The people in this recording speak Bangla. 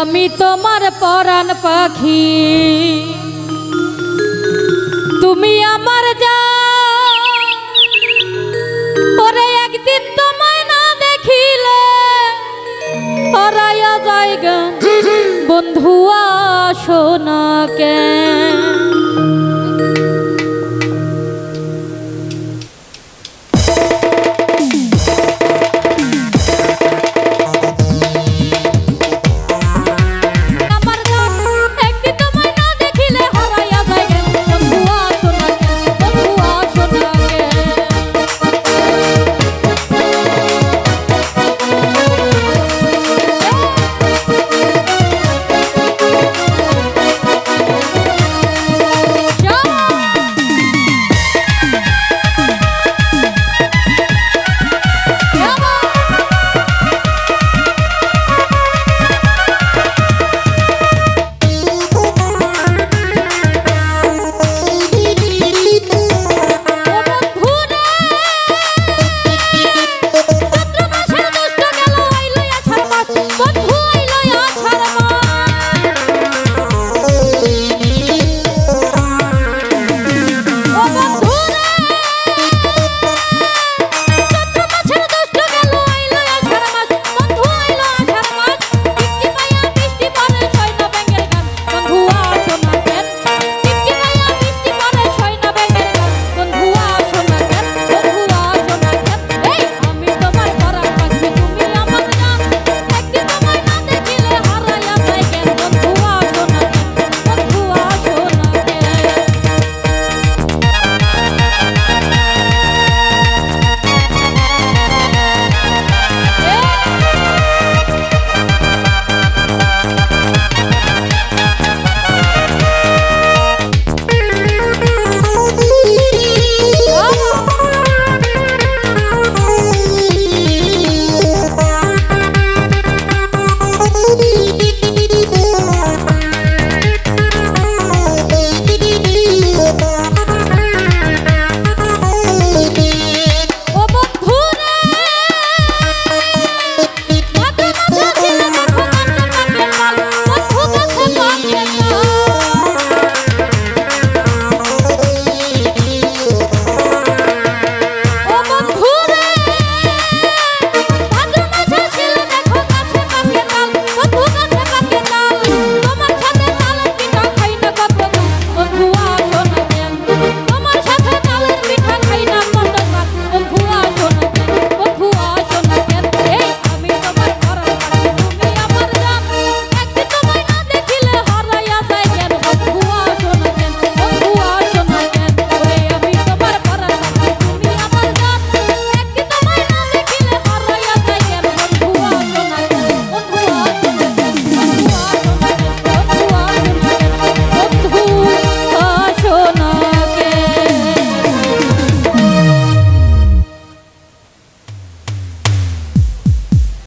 আমি তোমার পরাণ পাখি। তুমি আমার যা। পরে একদিন তোমায় না দেখিলে হারাইয়া জায়গা বন্ধু আসো না কেন?